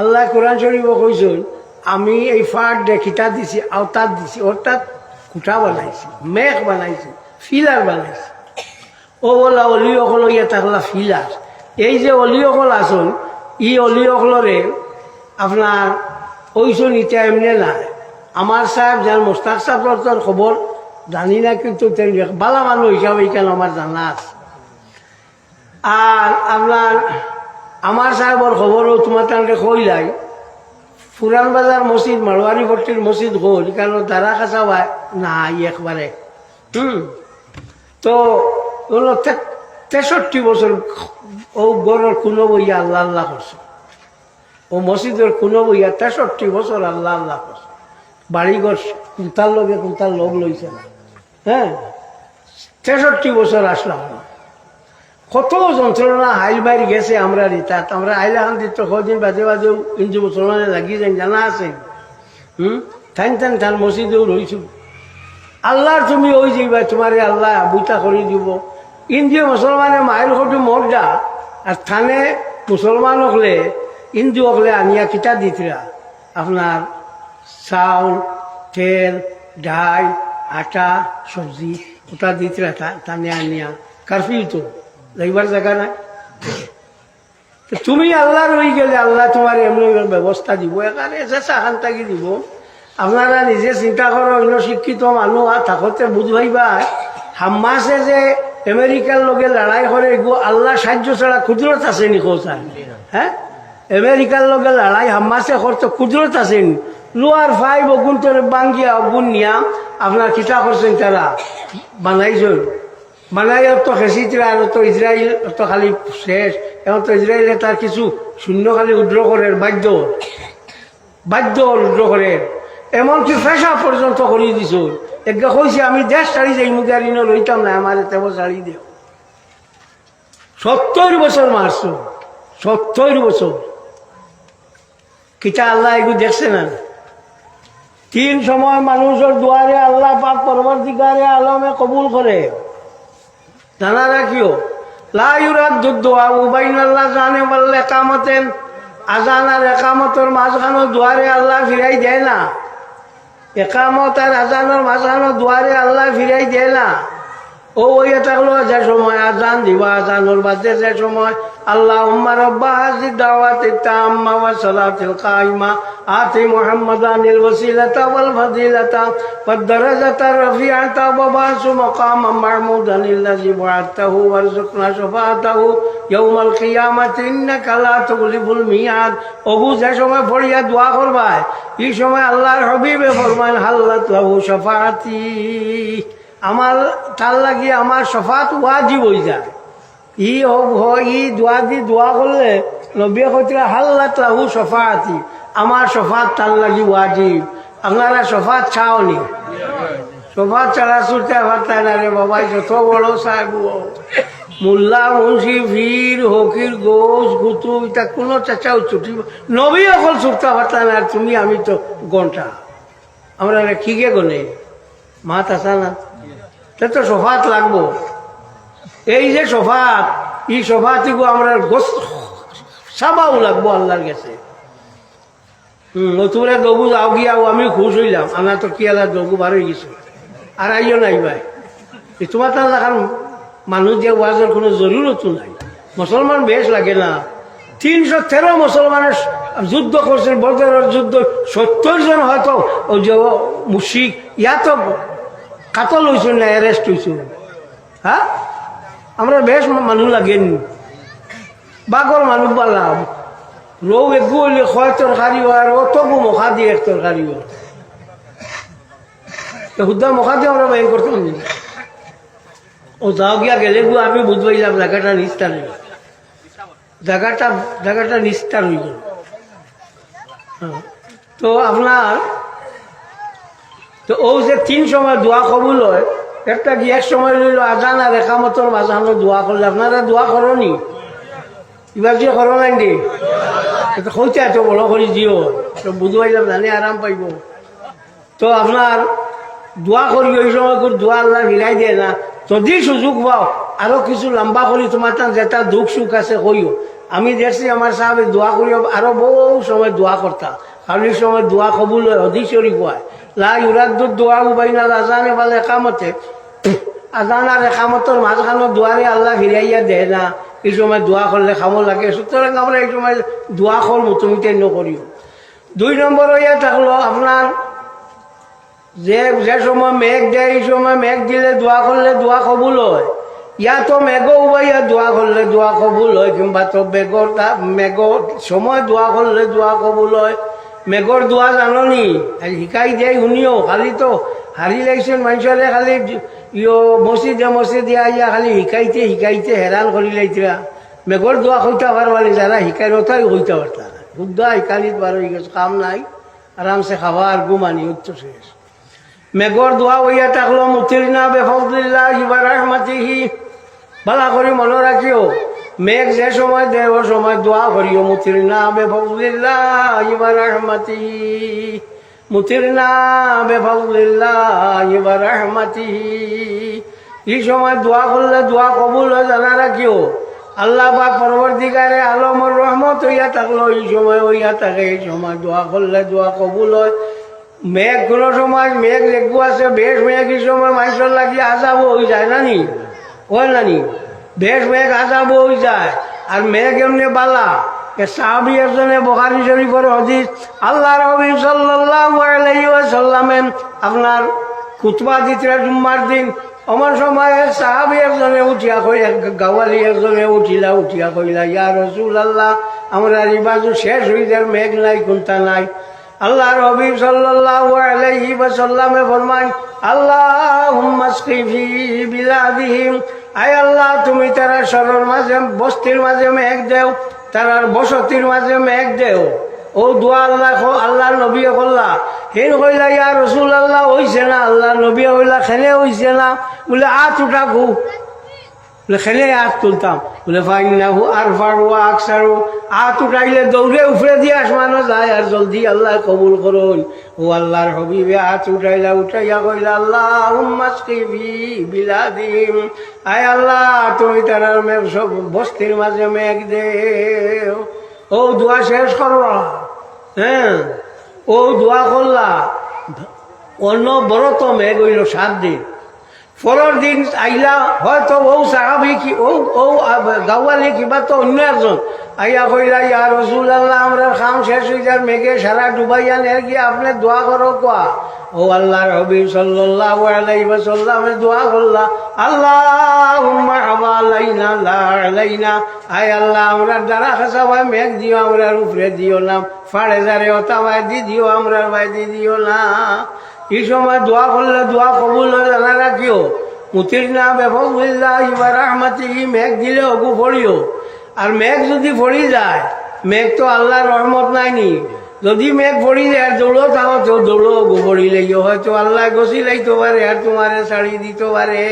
আল্লাহ কোরআন শরীফ কইসন আমি এই ফাট দেখিতা দিছি আওতাত দিছি, অর্থাৎ কুঠা বানাইছি, মেঘ বানাইছি, ফিলার বানাইছি। ও বলা অলি অকল ইয়া ফিলার। এই যে অলি অকল আসন ই অলি অকলরে আপনার ওইসুন ইটা এমনি না আমার সাহেব যার মোস্তাক সাহেব খবর জানি না, কিন্তু বালা মানুষ হিসাবে কেন আমার জানা আছে। আর আপনার, আমার সাহেবর খবরও তোমার তাকে কইলাই পুরান বাজার মসজিদ মারোয়ারি ভট্টির মসজিদ হল কেন তারা কাছা নাই একবারে হুম তো, হলো তেষট্টি বছর ও গড়ের কোনো বইয়া আল্লাহ আল্লাহ করছে ও মসজিদের কোনো বইয়া তেষট্টি বছর আল্লাহ আল্লাহ করছে বাড়িঘর কুন্তার লগে কুন্তার লোক লইছে না হ্যাঁ তেষট্টি বছর আসলাম না কত যন্ত্রণা হাইল বাইর গেছে আমরা রিতাত আমরা আইলা হান দিত কদিন বাজে বাজেও ইঞ্জু মুসলমানে লাগি যান জানা আছে। হুম? থান থান থান মসজিদেও রইছো। আল্লাহর তুমি ওই যাইবা, তোমারে আল্লাহ বুইতা করে দিব। ইন্দিয় মুসলমানে মায়ের ঘরটো মরডা আর থানে মুসলমান হলে ইন্দু হলে আনিয়া কিতা দিতরা আপনার চাউল, তেল ডাল আটা, সবজি, ওটা দিতরা থানে আনিয়া। কারফিউ তো। লাগবার জায়গা নাই। তুমি আল্লাহর হয়ে গেলে আল্লাহ তোমার এমনি ব্যবস্থা দিব, এখানে এসে চাহান তাকি দিব। আপনারা নিজে চিন্তা করো অন্য শিক্ষিত মানুষ আর থাকতে বুঝবাইবা হাম্মাসে যে আমেরিকার লগে লড়াই করে গো আল্লাহ সাহায্য ছাড়া কুদরত আছে নি কোথায় হ্যাঁ আমেরিকার লগে লড়াই হাম্মাসে করতে কুদরত আছে নি? লোয়ার ফাইভ অগুন তোর বাঙ্গিয়া অগুন নিয়া, আপনার কিতা করছেন তারা? বানাইছেন। বানাই তো খেসিছিল আর তো ইসরায়েল তো খালি শেষ। এখন তো ইসরায়েলে তার কিছু শূন্য খালি উদ্র করে বাধ্য বাধ্য উদ্র করে এমনকি ফেসা পর্যন্ত করে দিছ। একগা কইছে আমি দেশ ছাড়ি যাই মুখে আর লইতাম না আমার তেব ছাড়ি দিও। সত্তর বছর মারছ সত্তর বছর কিতা আল্লাহ এগু দেখছে না? তিন সময় মানুষের দুয়ারে আল্লাহ পাক পরবর্তীকারে আলমে কবুল করে জানা রাখিও একামতেন। আজান আর একামতর মাঝখানো দুয়ারে আল্লাহ ফিরাই দেয় না। একামত আর আজানোর মাঝখানো দুয়ারে আল্লাহ ফিরাই দেয় না। ও ওই থাকল যে সময় আজান দিবা আজানোর বাদে যে সময়। আল্লাহ উম্মা রব্বা হাজির দাওয়াত তাম্মা ওয়া সালাতিল কাইমা, আতি মুহাম্মাদানিল ওয়াসিলাতা ওয়াল ফাদিলাতা ওয়াদ দারাজাতা রাফিআতা ওয়া বাসু মাকামান মাহমুদান আল্লাযী বআতাহু ওয়ারযুকনা শাফাআতাহু। ইয়াউমাল কিয়ামাতি ইন্নাকা লা তুগলিবুল মিয়াদ। ওবু যে সময় পড়িয়া দোয়া করবায়, এই সময় আল্লাহর হাবিবে ফরমান হাল্লাত লাহু শাফাআতি। আমার, তার লাগিয়ে আমার সফাত ওয়াজিব হয়ে যায়। ই হোক ই দোয়া দি দোয়া করলে নবী কইতরা হাল্লাত লাহু সফাতি। আমার সফাত তার লাগি ওয়াজিব। আপনারা সফাত চাওনি? সফাত ছাড়া ছুটতে পারতেন না রে বাবাই যত বড় সাহেব। মোল্লা মুন্সি ভীর হকির গোস গুতু, এটা কোনো চেঁচাও ছুটি নবী অকল ছুটতে পারতেন আর তুমি, আমি তো ঘণ্টা আমরা খিগে গনে মাত আসা না? তা তো সফাত লাগবো। এই যে সফাত এই সফাতিগু আমরা সাবাও লাগবো আল্লাহর হম তোমরা দগু যাও গিয়াও আমি খুশ হইলাম। আমরা তো কি আল্লাহ দগু বার হয়ে গেছো। আর আইও নাই ভাই। তোমার তার লাগান মানুষ যে ওয়াজের কোনো জরুরত নাই। মুসলমান বেশ লাগে না। তিনশো তেরো মুসলমানের যুদ্ধ করছেন, বদরের যুদ্ধ, সত্তর জন হয়তো ওই যে মুশিক ইয়াতো কাতল হয়েছিল না অ্যারেস্ট হয়েছিল হ্যাঁ আমরা বেশ মানুষ লাগেন। বাগর মানুষ পালাম। রৌ একগু হইলে খয় তরকারি আর অতগু মখা দিয়ে এক তরকারি হুদ্দা মখা দিয়ে আমরা বাইর করতাম। ও যাও গিয়া গেলে গু, আমি বুঝবাইলাম জায়গাটা নিস্তার হইল জায়গাটা জায়গাটা নিস্তার হইল হ্যাঁ। তো আপনার তো ও যে তিন সময় দোয়া কবুল হয়, একটা কি এক সময় লইল আজান আর একামতর মাঝানো দোয়া করলে, আপনারা দোয়া করনি? এবার যে করো নাই দে তো কইতে এত বড় করে দিও তো বুধবাইলাম জানি আরাম পাইব। তো আপনার দোয়া করি, ওই সময় দোয়া আল্লাহ মিলাই দিয়ে না। যদি সুযোগ পাও, আরও কিছু লম্বা করি, তোমার তার যেটা দুঃখ সুখ আছে কইও। আমি দেখছি আমার সাহেব দোয়া করি, আরও বহু সময় দোয়া করতাম খালির সময় দোয়া কবুল হয় অধিক শরীফ হয়। লা ইউরাদ্দুর দোয়া উবাইনা আজানে বলে একামতে। আজান আর একামতর মাঝখানো দুয়ারে আল্লাহ ফিরাইয়া দেয় না। এই সময় দোয়া করলে খামো লাগে। সুতরাং আমরা এই সময় দোয়া কর মুতুমিতে নকরিও দুই নম্বর হইয়া থাকল আপনার যে যে সময় মেঘ দেয়, এই সময় মেঘ দিলে দোয়া করলে দোয়া কবুল হয়। ইয়া তো মেঘও উবাইয়া দোয়া করলে দোয়া কবুল হয়। কিংবা তো বেগর মেঘ সময় দোয়া করলে দোয়া কবুল হয়। মেঘর দোয়া জানো নি আর শিকাই দেয় শুনিও, খালি তো হারি লাগছেন মানুষরে খালি ইয়ো মসজিদে মসজিদে আইয়া খালি শিকাইতে শিকাইতে হেরান করি লাইতরা মেঘর দোয়া কইতে পারবানি যারা শিকাই নতাই কইতে পারতা শুদ্ধ শিকানিত বার হয়ে গেছে, কাম নাই। আরামসে খাওয়া আর ঘুমানি উচ্চ শেষ মেঘর দোয়া হইয়া থাকল মুতিরিনা বেফদিল্লাহ ইবার রহমাতিহি ভালা করি মনে রাখিও মেঘ যে সময় দেয় সময় দোয়া করিও মুতিরিনা বেফদিল্লাহ ইবার রহমাতিহি মুতিরিনা বেফদিল্লাহ ইবার রহমাতিহি এই সময় দোয়া করলে দোয়া কবুল জানা রাখিও। আল্লাহ পাক পরবর্তীকারে আলমর রহমত হইয়া থাকল, এই সময় হইয়া থাকে, এই সময় দোয়া করলে দোয়া কবুল হয়। মেঘ কোনো সময়, মেঘ লেগু আছে, বেশ মেঘ এই সময় মানুষের লাগি আজাবো হয়ে যায় নানি হয় নানি বেশ মেঘ আজাবো হয়ে যায়। আর মেঘ এমনি বালা এ সাহাবি একজনে বখারি শরীফের হদিস আল্লাহ রবি সাল্লামেন আপনার খুতবা দিতরা জুম্মার দিন আমার সময় সাহাবি একজনে উঠিয়া কই গাওয়ালি একজনে উঠিলা, উঠিয়া কইলা, ইয়া রসুল আল্লাহ আমরা রিবাজু শেষ হয়ে যার মেঘ নাই কোনটা নাই। আল্লাহ রবি সাল্লাল্লাহু আলাইহি ওয়াসাল্লামে ফরমান আল্লাহুম্মা সকিফি বিলাদিহিম। আয় আল্লাহ, তুমি তারা সরর মাঝে, বস্তির মাঝে এক দেও তারার বসতির মাঝে এক দেও। ও দোয়া আল্লাহ আল্লাহ নবী কল্লা, হেন কইলা ইয়া রসুল আল্লাহ হইছে না? আল্লাহ নবী হইলা খেলে হইছে না? বলে আত উঠাকু বলে খেলে হাত তুলতাম। বলে ফাইনাহু আর ফারু আকসারু। হাত উঠাইলে দৌড়ে উফরে দিয়ে আসমানো যায়, আর জলদি আল্লাহ কবুল করুন। ও আল্লাহর হবিবে হাত উঠাইলা, উঠাইয়া কইলা আল্লাহ উম্মাসকিবি বিলাদিম। আয় আল্লাহ, তুমি তার মেঘ সব বস্তির মাঝে মেঘ দেও। ও দোয়া শেষ করবা হ্যাঁ ও দোয়া করলা। অন্য বড় তো মেঘ হইল সাত দিন। পরের দিন আইলা হয়তো ও সাহাবি কি, ও ও গাওয়ালি কিবা তো অন্য একজন আইয়া কইলা, ইয়া রসুল আল্লাহ আমরা খাম শেষ হয়ে যার মেঘে সারা ডুবাইয়া নের গিয়ে আপনি দোয়া করো কোয়া ও আল্লাহর হবি সাল্লাল্লাহু আলাইহি ওয়াসাল্লামে দোয়া করলা, আল্লাহুম্মা হাওয়ালাইনা লা আলাইনা। আয় আল্লাহ, আমরা দ্বারা খাসা মেঘ দিও, আমরা উপরে দিও না। ফাড়ে যারে ওটা ভাই দি দিও, আমরা দি দিও না। এই সময় দোয়া করলে দোয়া কবুল জানা রাখিও। মুতির না বেফিল্লাহ ইবার রহমাতি মেঘ দিলে অগু ফড়িও। আর মেঘ যদি ফড়ি যায়, মেঘ তো আল্লাহর রহমত নাইনি যদি মেঘ পড়ি যায় আর দৌড়ো তাও তো দৌড়ো অগু ফড়ি হয়তো আল্লাহ গছি লাইতে পারে আর তোমারে শাড়ি দিতে পারে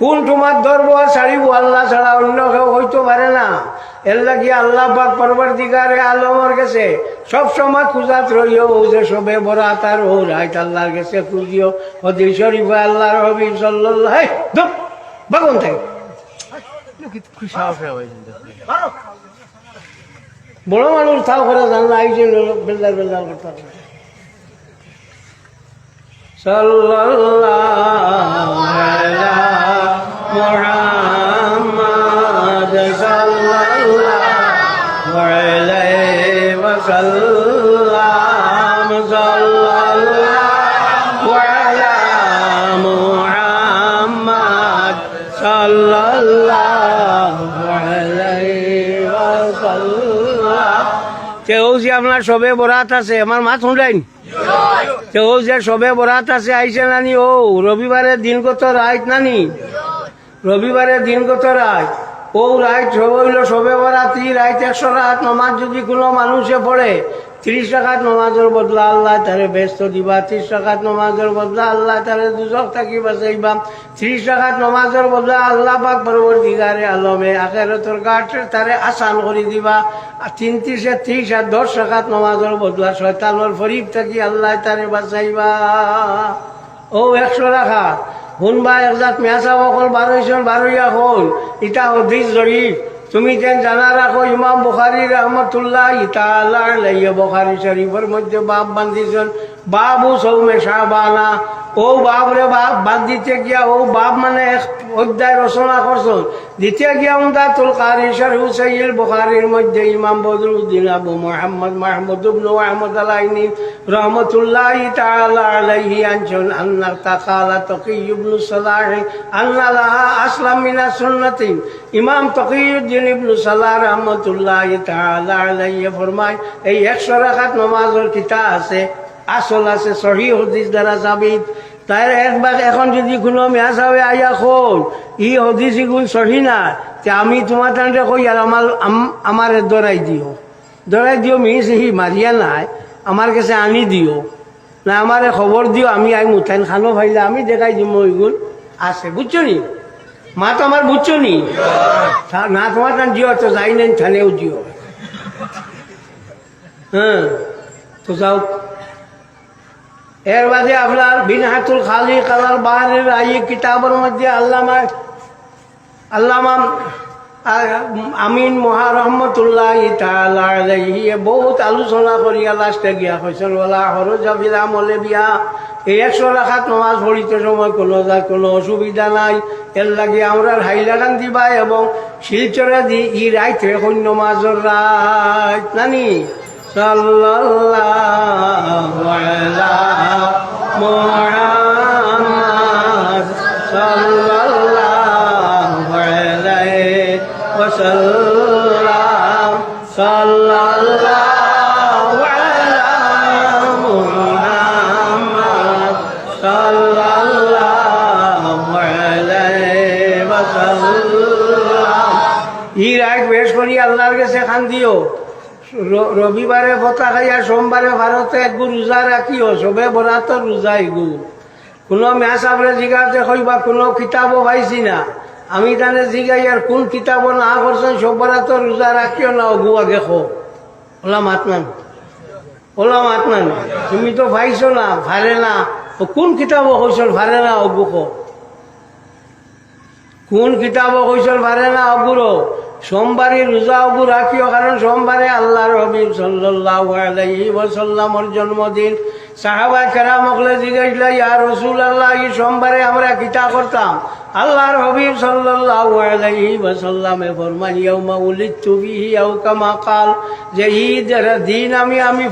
কোন তোমার ধরব আর ছাড়িব আল্লাহ ছাড়া অন্য কেউ হইতে পারে না। এর লাগি আল্লাহ পাক পরবর দিগারে আলমর গেছে। সব সময় খুঁজাত রইও ও যে সবে বরাত আর ও রাইত আল্লাহর গেছে খুঁজিও। হদি শরীফ আল্লাহর হবি সাল্লাল্লাহ হেই, ধুপ, বাগুন থেকে বড় মানুষ তাও করে জানলা আইজন বেলদার বেলদার করতে হবে। সাল্লাল্লাহু আলা আপনার সবে বরাত আছে, আমার মা শুনলেন? ও যে সবে বরাত আছে আইসে নানি? ও, রবিবারের দিনগত রাত নানি? রবিবারের দিনগত রাত ও রাত সব বরাতি রাত একশো রাত, নমাজ যদি কোনো মানুষে পড়ে ত্রিশ টাকাত নমাজের বদলা আল্লাহ তারে ব্যস্ত দিবা। ত্রিশ টাকাত নমাজের বদলা আল্লাহ তারে দুজক থাকি বাঁচাইবা। ত্রিশ টাকাত নমাজের বদলা আল্লাহ পাক পরবর্তীকারে আলমে আখেরতর গাঠ তারে আসান করে দিবা। তিন ত্রিশে ত্রিশ আর দশ টাকাত নমাজের বদলা শয়তানোর ফরিব থাকি আল্লাহ তারে বাঁচাইবা। ও একশো রাখা শুনবা একজাত মেয়াচা অকল বারোইছন বারোইয়া হল ইটা হদিস জয়ীফ তুমি যেন জানা রাখো, ইমাম বুখারি রহমতুল্লাহ লাইয়া বুখারি শরীফের মধ্যে বাপ বান্ধিছেন বাবু সৌমে শাহবানা ও বাপ রে বাপ বাদ দিতে গিয়া, ও বাপ মানে এক অধ্যায় রচনা করছেন দিতে গিয়া উমদাতুল কারি শরীফ সৈয়দ বুখারির মধ্যে ইমাম বদরুদ্দিন আবু মোহাম্মদ মাহমুদ ইবনু আহমদ আলাইনি রহমতুল্লাহ তাআলা আলাইহি আনছেন আন্না তাকালা তকি ইবনু সালাহ আন্না লাহা আসলাম মিনা সুন্নতি। ইমাম তকিউদ্দিন ইবনু সালাহ রহমতুল্লাহ তাআলা আলাইহি ফরমায়, এই একশো রাকাত নামাজের কিতাব আছে, আসল আছে সহি হদিস দ্বারা সাবিত তাই একবার এখন যদি কোনো মেয়া চাবে আইয়া খোল ই হদিস ইগুল সহি না, তে আমি তোমার তান্ডে কই আর আমার আম- আমার দরাই দিও। দরাই দিও মিস হি মারিয়া নাই আমার কাছে আনি দিও। না আমারে খবর দিও, আমি আই মুথাইন খানো ভাইলে, আমি দেখাই দিম ওইগুল আছে বুঝছ নি? মা তো আমার বুঝছ নি না তোমার তান দিও, তো যাই নেন থানেও দিও। হ্যাঁ তো যাও এর বাদে আপনার বিনহাতুল খালি কালার বাহারের আই কিতাবের মধ্যে আল্লামা আল্লামা আমিন মহা রহমতুল্লাহ বহুত আলোচনা করিয়া লাস্টে গিয়া কৈছেন ওলা হরো যাবিলা মলে বিয়া এই একশো রাখাত নমাজ পড়িতে সময় কোনো কোনো অসুবিধা নাই। এর লাগে আমরা হাইলাগান দিবা এবং শিলচরে দি ই রাইত রে সৈন্য মাজর রাত, নানি? সাল্লাল্লাহু আলা মুহাম্মাদ সাল্লাল্লাহু আলাইহি ওয়াসাল্লাম। সাল্লাল্লাহু আলা মুহাম্মাদ সাল্লাল্লাহু আলাইহি ওয়াসাল্লাম। ই রাত বেশ করি আল্লাহর কাছে খান দিও। রবিবারে ভতা খাইয়া সোমবারে ভারতে একগু রোজা রাখিও সবে বরাত রোজা এগু কোনো ম্যাচ আপনি জিগাতে কইবা কোনো কিতাবও পাইছি না। আমি তানে জিগাই আর কোন কিতাবও না করছেন সব বরাত রোজা রাখিও না, অগু আগে খো। ওলা মাতনান ওলা মাতনান তুমি তো পাইছো না ভারে না। কোন কিতাবও কইছল ভারে না, অগু কোন কিতাব কৈশল পারে না অগুরো সোমবারে রোজা অবু রাখিও কারণ সোমবারে আল্লাহ হবিব সাল্লাহ আলাইহি ওসাল্লামর জন্মদিন। কিতা আও কাল, যে দিন আমি আমি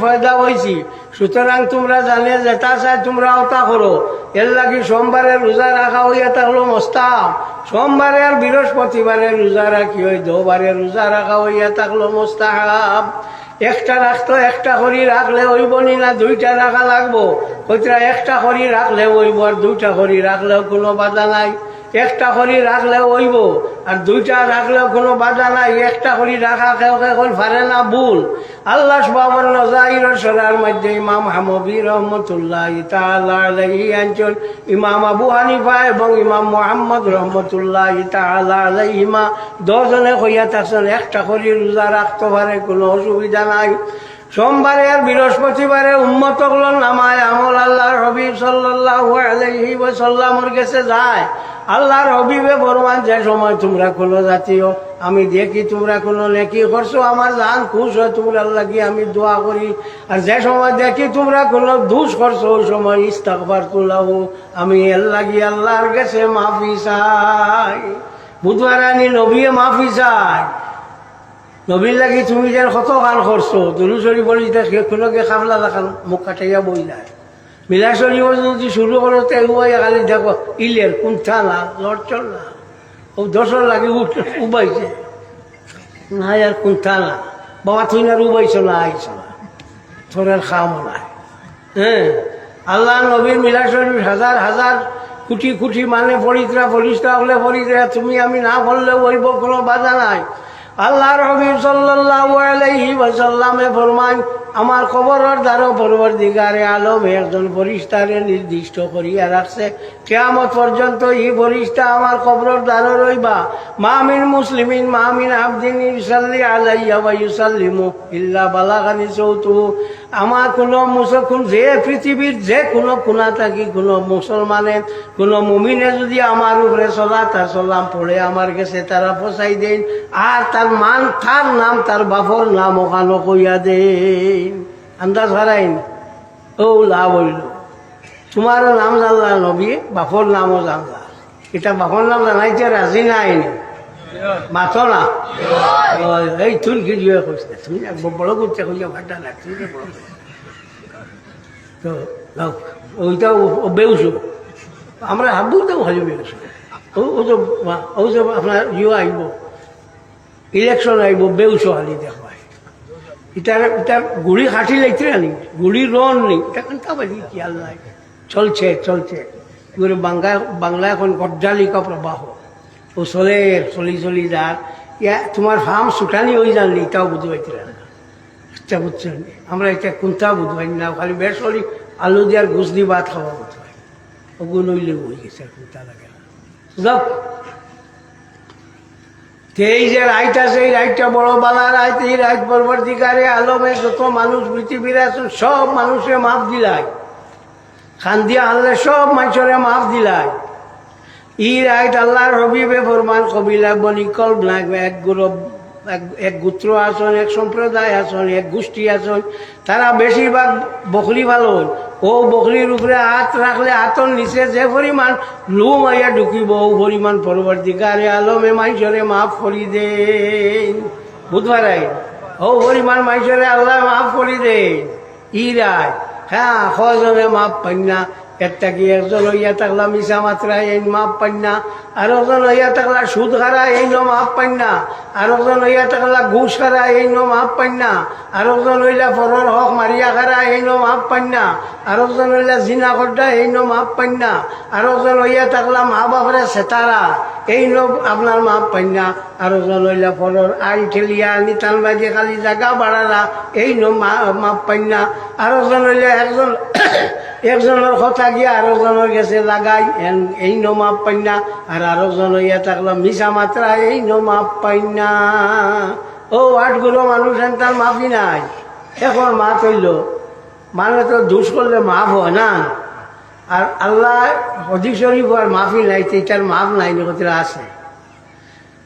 সুতরাং তোমরা জানে যেটা চাই তোমরা ওটা করো। এর লাগি সোমবারে রোজা রাখা হইয়া থাকল মস্তাম। সোমবারে আর বৃহস্পতিবারে রোজা রাখি হয় দোবারে রোজা রাখা হইয়া থাকল মোস্তাহাব একটা রাখতো, একটা হরি রাখলে হইব নি না, দুইটা রাখা লাগবো। কইতরা একটা হরি রাখলে হইব আর দুইটা হরি রাখলেও কোনো বাধা নাই। একটা করি রাখলেও হইব, আর দুইটা রাখলেও কোনো বাধা নাই। একটা করি রাখা কেউ কেউ পারে না ভুল। আল্লাহ সুবাহর নজাইর সরার মধ্যে ইমাম হামবি রহমতুল্লাহ তাহি অঞ্চল ইমাম আবু হানিফা এবং ইমাম মোহাম্মদ রহমতুল্লাহ তাহিমা দশজনে কইয়া থাকছেন, একটা করি রোজা রাখতে পারে, কোনো অসুবিধা নাই। সোমবারে আর বৃহস্পতিবারে উম্মত নামায় আমল আল্লাহর হবিব সাল্লাহ আলহি সাল্লামর কাছে যায়। আল্লাহর হবিবে বরমান যে সময় তোমরা কোনো জাতীয়, আমি দেখি তোমরা কোনো নেকি করছ, আমার জান খুশ হয়, তোমরা লাগি আমি দোয়া করি। আর যে সময় দেখি তোমরা কোনো দুষ করছ, ওই সময় ইস্তাকবার তোলাও আমি এর লাগি আল্লাহর কাছে মাফি চাই। বুধবার আনি নবীয়ে মাফি চাই নবীর লাগি তুমি যেন কত গান করছ দুলু চলি বলি কোনোকে খাবলা দেখান মুখ কাটাইয়া নাই মিলা চলিব যদি শুরু কৰোঁতে উবাই খালি দেখো ইলের কুণ্ঠা না লড়চল না। ও দশর লাগে উবাইছে। নাই আর কুণ্ঠা না। বাবা তুই আর উবাইছ না আইছ না। তোর আর খাম নাই হ্যাঁ আল্লাহ নবীর মিলা শরীফ হাজার হাজার কুটি কুটি মানে পরিত্রা পরিষ্কার হলে পরিত্রা তুমি আমি না বললে ওইব কোনো বাধা নাই। আল্লাহর হবিব সাল্লাল্লাহু আলাইহি ওয়াসাল্লামে ফরমান আমার খবরের দ্বারা পরবর দিগারে আলম একজন ফরিস্তারে নির্দিষ্ট করিয়া রাখছে। কেয়ামত পর্যন্ত এই ফরিস্তা আমার খবরের দ্বারা রইবা। মামিন মুসলিমিন মামিন আবদিন, ইউসাল্লি আলাইয়া বা ইউসাল্লিমু ইল্লা বালাগানি চৌতু আমার কোনো মুসলমান যে পৃথিবীর যে কোনো কোনা থাকি, কোনো মুসলমানে, কোনো মুমিনে যদি আমার উপরে চলা তার চলাম পড়ে আমার কাছে, তারা পচাই দেন। আর তার মান, তার নাম, তার বাপর নাম ওখানো কইয়া দেন। আন্দাজ হারাইন? ও লাভ হইল। তোমার নাম জানলা নবী, বাপর নামও জানলা। এটা বাপর নাম জানাইতে রাজি নাই। এই তুমি তো বেউসু। আমরা হাবুতেও খালি বেউসু। ও ও তো ও যে আপনার ইয়ে আইব ইলেকশন আইব, বেউসু ইটার ইটার গুড়ি খাটি লাগতে আনি, গুড়ি রন নেই এটা কান্তা চলছে চলছে। বাংলা বাংলা এখন গড্ডালিকা প্রবাহ। ও চলে চলি চলি যার ইয়া তোমার ফার্ম ছুটানি হয়ে জানলি এটাও বুঝতে পারছি না। আচ্ছা বুঝছেন আমরা এটা কোনটা পারি না, খালি বেশ চলি আলু দিয়ার ঘুষ দিয়ে ভাত খাওয়া পারি ওগুলো নইলে হয়ে গেছে আর কোনটা লাগে। এই যে রাইট আছে, এই রাইটটা বড় বালা রাইট এই রাইট পরবর্তীকারে আলমে যত মানুষ পৃথিবীর আছে সব মানুষে মাপ দিলাই। খান দিয়া আনলে সব মানুষরে মাপ দিলাই। ই এক এক- গোত্র আসন, এক আসন, এক গোষ্ঠী আসন। তারা বেশিরভাগ বকরি ভালো ও বকরির উপরে হাত রাখলে হাতর নিচে যে পরিমাণ লুম আইয়া ঢুকিব, ও পরিমাণ পরবর্তীকারে আলমে মাইসরে মাফ করি দেন। বুধবার ও পরিমাণ মাইসরে আল্লাহ মাফ করি দেন। ই রায় হ্যাঁ কজনে মাপ পাই না একটা কি একজন হইয়া থাকলা মিশা মাত্রা, এই মাপ পাই না। আর একজন হইয়া থাকলা সুদ হারা এই ন মাপ পাই না। আর একজন হইয়া থাকলা ঘুষ হারা এই ন মাপ পাই না। আর একজন হইলা পরের হক মারিয়া হারা এই ন মাপ পাই না। আর একজন হইলা জিনা করডা এই ন মাপ পাই না। আর একজন হইয়া থাকলা মা বাপরে সেতারা, এই ন আপনার মাপ পাই না। আর একজন হইলা পরের আই ঠেলিয়া নিতান বাজে খালি জাগা বাড়ারা, এই ন মাপ পাই না। আর একজন হইলে একজন একজনের কথা গিয়া আরও জনের গেছে লাগাই এই ন মাপ পাই না আর আরও জন হইয়া থাকল মিশা মাত্রা এই ন মাপ পাই না ও আটগুলো মানুষ তার মাফি নাই। এখন মাপ হইল। মানে তো দুষ করলে মাফ হয় না। আর আল্লাহ অধিক শরীফ আর মাফি নাই তার মাফ নাই কথা আছে।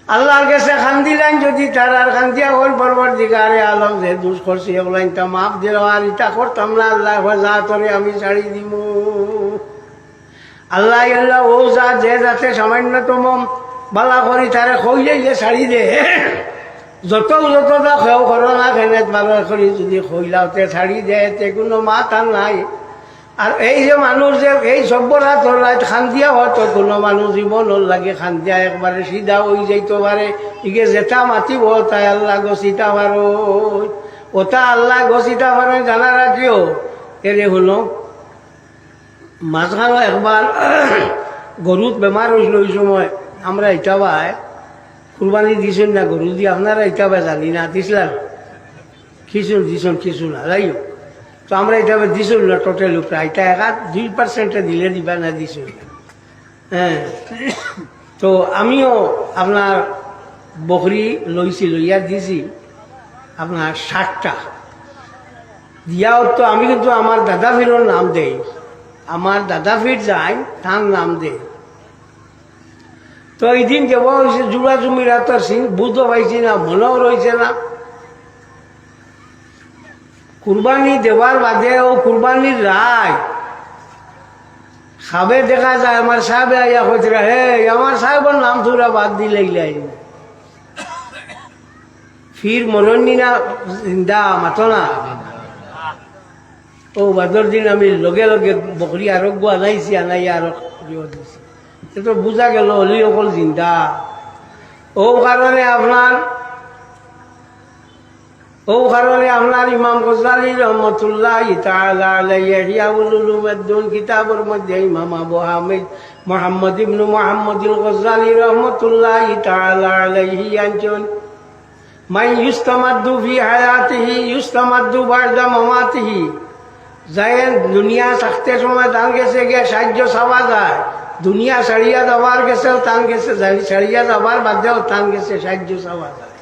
আল্লাহর কাছে খান্দি লাইন, যদি তার আর খান্দিয়া হল বরবর দিগারে আলম যে দুষ করছি এগুলাইন তা মাফ দিল আর ইটা করতাম না, আল্লাহ যা তোরে আমি ছাড়ি দিব আল্লাহ আল্লাহ ও যা, যে যাতে সামান্যতম বালা করি, তারে কই যাইলে ছাড়ি দে। যত যতটা খেও করো না খেনে বালা করি, যদি কইলাওতে ছাড়ি দে, তে কোনো আর নাই। আর এই যে মানুষ যে এই সভ্যরা তোরাই খান্দিয়া হয়তো কোনো মানুষ জীবন লাগে। খান্দিয়া একবারে সিধা হয়ে যাইতে পারে ইকে যেটা মাতিব, তাই আল্লাহ গছিতা পারো ওটা আল্লাহ গছিতা পারো জানা রাখিও এরে হলো মাঝখানে একবার গরুত বেমার হয়েছিল ওই সময়। আমরা এটা ভাই কুরবানি দিছেন না গরু দিয়ে আপনারা এটা ভাই জানি না দিছিলেন কিছু দিছেন কিছু না যাই হোক। তো আমরা এটা দিছিল না টোটাল উপরে। এটা একা দুই পার্সেন্টে দিলে দিবা, না দিছিল না। হ্যাঁ। তো আমিও আপনার বকরি লইছি, লইয়া দিছি, আপনার ষাটটা। দিয়াও তো আমি কিন্তু আমার দাদা ফিরোর নাম দেই। আমার দাদা ফির যায়, তার নাম দেই। তো এই দিন হয়েছে জুড়া জমিরা তো বুঝতে পাইছি না, মনেও রয়েছে না। কুরবানি দেওয়ার বাদে ও কুরবানির রায়। সাবে দেখা যায়, আমার সাহেবে আইয়া কইতে হে, আমার সাহেবের নাম তোরা বাদ দিলে ফির মরণনি না জিন্দা মাতো না। ও বাদর দিন আমি লগে লগে বকরি আরোগ্য আনাইছি আনাই আরও দিছি। তো বুঝা গেল হলি অকল জিন্দা। ও কারণে আপনার ও কারণে আপনার ইমাম গজালি রহমতুল্লাহ তাআলা আলাইহি ইহয়াউল উলুমুদ্দিন কিতাবের মধ্যে ইমাম আবু হামিদ মুহাম্মদ ইবনু মুহাম্মদুল গজালি রহমতুল্লাহ আলাইহি আনছেন মাই ইউস্তামাদ্দু ফি হায়াতিহি ইউস্তামাদ্দু বারদা মামাতিহি। যায় দুনিয়া থাকতে সময় তান গেছে গিয়ে সাহায্য চাওয়া যায়। দুনিয়া ছাড়িয়া যাবার গেছেও টান গেছে ছাড়িয়া যাবার বাদেও টান গেছে সাহায্য চাওয়া যায়।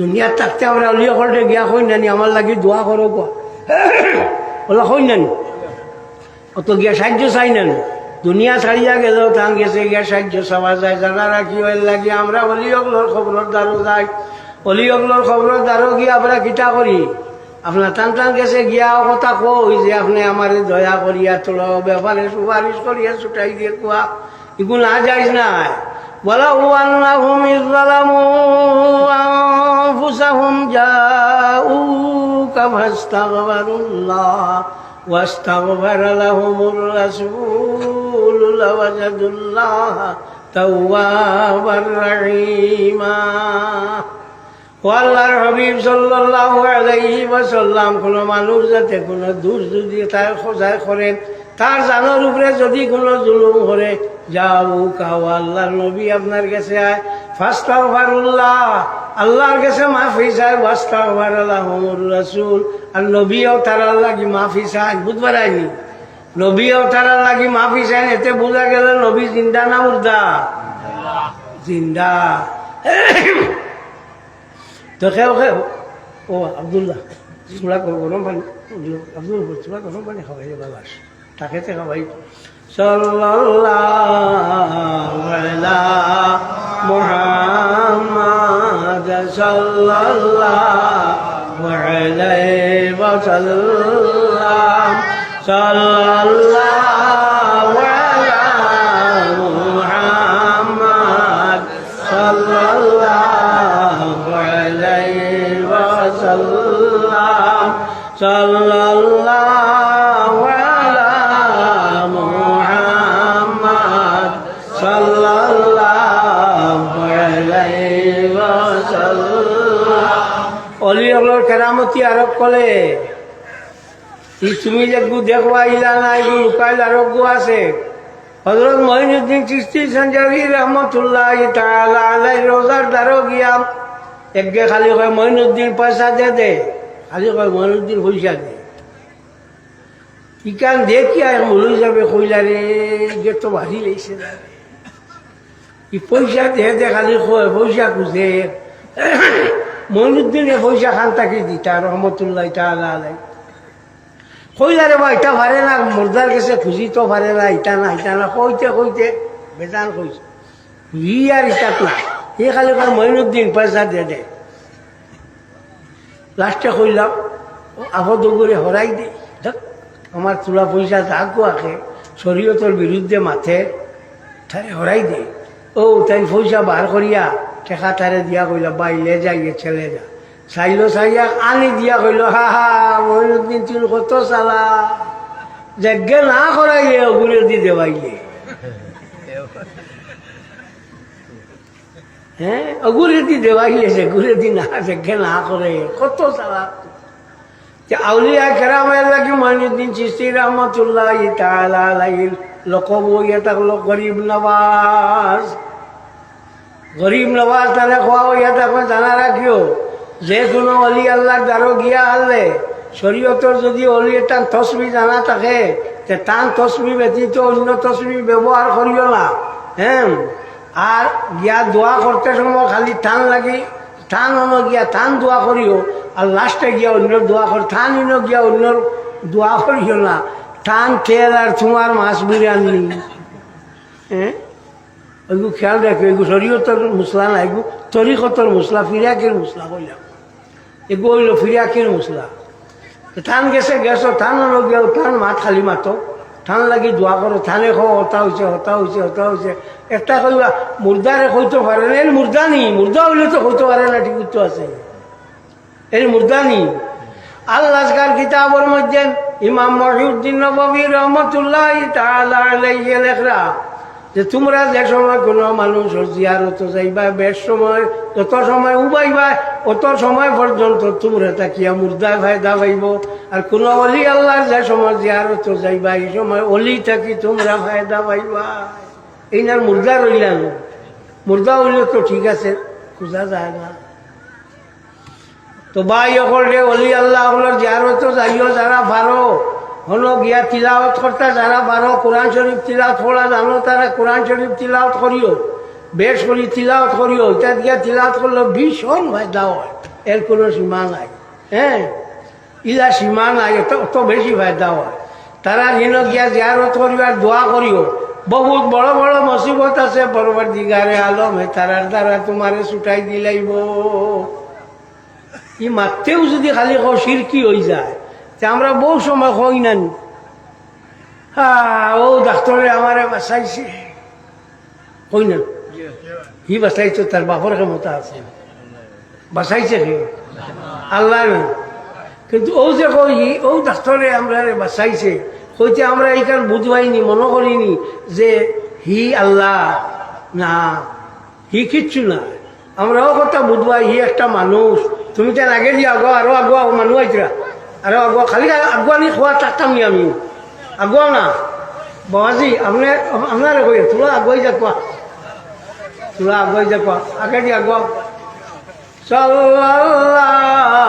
দুনিয়ার থাকতে আমরা অলিয়া হলটে গিয়া হই নানি আমার লাগে দোয়া করো কোয়া হই নানি। অত গিয়া সাহায্য চাই নানি। দুনিয়া ছাড়িয়া গেল তান গেছে, গিয়া সাহায্য চাওয়া যায়। জানা রাখি হইল লাগে আমরা অলিয়গুলোর খবরের দ্বারো যাই। অলিয়গুলোর খবরের দ্বারো গিয়া আমরা কিটা করি। আপনার টান টান গেছে গিয়া কথা কই যে আপনি আমার দয়া করিয়া তোল ব্যাপারে সুপারিশ করিয়া ছুটাই দিয়ে কোয়া এগুলো না যাইস না বলা ও আল্লাহ أنفسهم جاءوك فاستغفروا الله واستغفر لهم الرسول لوجدوا الله توابا رحيما আল্লাহর হবিব সাল্লাল্লাহু আলাইহি ওয়াসাল্লাম কোনো মানুষ যাতে কোনো দূর যদি তার খোঁজাই করেন তার জানোর উপরে যদি কোনো জুলুম করে যাও কাও আল্লাহর নবী আপনার কাছে আয় ফাস্তাগফারুল্লাহ আল্লাহর কাছে মাফি চায় ওয়াস্তাগফার আর নবীও তার লাগি মাফি চায় বুঝবার আইনি নবীও তার লাগি মাফি চাই, এতে বোঝা গেল নবী জিন্দা না মুর্দা? জিন্দা। তো খেও খেও। ও আবদুল্লাহ চূড়া গরম পানি, আব্দুল চূড়া গরম পানি খাওয়াই বাবাস তাকে খাওয়াই সাল্লাল্লাহু আলা মুহাম্মাদ ওয়া সাল্লাম সাল্লাল্লাহু আলা মুহাম্মাদ কেরামতি আরোপ করে তুমি যে গু দেখবা ইলা না এগু লুকাইল আছে? হজরত মহিনুদ্দিন চিস্তি সঞ্জাবি রহমতুল্লাহ আলাই রোজার দ্বারো গিয়া একগে খালি কয়, মহিনুদ্দিন পয়সা দে দে। খালি কয়, মহিনুদ্দিন পয়সা দে। ইকান দেখি আর মূল যাবে কইলারে যে তো ভারী লেগছে ই পয়সা দে দে খালি কয় পয়সা খুঁজে। মহিনুদ্দিনে পয়সা খান তাকে দিতা রহমতুল্লাহ তাআলা আলাই। কইলারে বা ইটা পারে না, মুর্দার কাছে খুঁজি তো পারে না, ইটা না ইটা না, কইতে কইতে বেজান কইছে। ই আর ইটাত না সি খালি কয় মহিনুদ্দিন পয়সা দে দে। লাস্টে কইলাম আবো দৌড়ে হরাই দে। আমার তোলা পয়সা যাক আঁকে শরীয়তর বিরুদ্ধে মাথে তারে হরাই দে। ও, তাই পয়সা বার করিয়া টেকা দিয়া কইলা বাইলে যাইয়ে ছেলে যা। চাইলো চাইয়া আনি দিয়া কইল হা হা মহিনুদ্দিন তুই কত চালা? যজ্ঞ না করাইলে অগুরে দি দেবাইলে হ্যাঁ অগুরে দি দেবাইলে যে গুরে দি না, যজ্ঞ না করে কত চালা? আউলিয়া কেরামের লাগি মহিনুদ্দিন চিস্তি রহমতুল্লাহ তাআলা লাগিল, লকব ইয়ে থাকল গরিব নওয়াজ গরিব নওয়াজ তাহলে খোয়া ইয়ে থাকবে জানা রাখিও যে কোনো অলি আল্লাহর দ্বারো গিয়া আনলে শরীয়তর যদি অলি এটা তসবি জানা থাকে, তে টান তসবি ব্যতীত অন্য তসবি ব্যবহার করিও না। হ্যাঁ আর গিয়া দোয়া করতে সময় খালি টান লাগি টান অন্য গিয়া টান দোয়া করিও আর লাস্টে গিয়া অন্য দোয়া কর টান ইন গিয়া অন্য দোয়া করিও না। টান তেল আর তোমার মাছ বিরিয়ানি হ্যাঁ এগু খেয়াল রাখো এগু শরীয়তর মশলা না, এগু তরিকতর মশলা, ফিরিয়াকের মশলা কইলাম এগু হইল ফিরিয়াকের মশলা। থান গেছে, গেছো, থান লগিয়াও থান মাত খালি মাতো। থান লাগি দোয়া করো, থানে খো, হতা হয়েছে হতা হয়েছে হতা হয়েছে একটা কইবা মুর্দারে কইতে পারে না এর মুর্দা নি মুর্দা হইলে তো কইতে পারে না, ঠিক তো আছে। এর মুর্দা নি আল্লাহ কিতাবর মধ্যে ইমাম মহিউদ্দিন নবী রহমতুল্লাহ তাআলা আলাইহি লেখরা যে তোমরা যে সময় কোনো মানুষ জিয়ারত যাইবা বেশ সময়, যত সময় উবাইবা, অত সময় পর্যন্ত তোমরা তাকিয়া মুর্দা ফায়দা পাইব। আর কোনো অলি আল্লাহ যে সময় জিয়ারত যাইবা, এই সময় অলি থাকি তোমরা ফায়দা পাইবা। এই না মুর্দা রইলাম মুর্দা হইলে তো ঠিক আছে, খোঁজা যায় না। তো ভাই, অকলে অলি আল্লাহ হলো জিয়ারত যাইও যারা ভালো হলো গিয়া তিলাওয়াত করতে যারা ভালো কোরআন শরীফ তিলাওয়াত করা জানো তারা কোরআন শরীফ তিলাওয়াত করিও বেশ করি তিলাওয়াত করিও এটা গিয়া তিলাওয়াত করলে ভীষণ ফায়দা হয় এর কোনো সীমা নাই হ্যাঁ ইলা সীমা নাই অত বেশি ফায়দা হয় তারা যেন গিয়া জিয়ারত করিবার দোয়া করিও বহুত বড় বড় মুসিবত আছে বরবার দিগারে আলম হে তারার দ্বারা তোমারে ছুটাই দিলাইব ই মাত্রেও যদি খালি কো সিরকি হয়ে যায় তে আমরা বহু সময় হই না নি। হ্যাঁ ও ডাক্তারে আমারে বাঁচাইছে। হই না হি বাঁচাইছে, তার বাপর ক্ষমতা আছে। বাঁচাইছে হে। আল্লাহ কিন্তু ও যে কই ও ডাক্তারে আমরা বাঁচাইছে। হইতে আমরা এইখান বুঝবাইনি, মনে করিনি যে হি আল্লাহ না, হি কিচ্ছু না। আমরাও কথা বুঝবাই, হি একটা মানুষ। তুমি তার আগে আগুয়া আরও আগুয়া ও মানুষ আইতরা। আরও আগুয়া খালি আগুয়ানি খোয়া থাকতাম নি আমি আগুয়া না। বাবাজি, আপনি আপনার কই তোরা আগুয়াই যা কোয়া তোরা আগুয়াই যা কোয়া আগে দিয়ে আগুয়া সাল্লাল্লাহু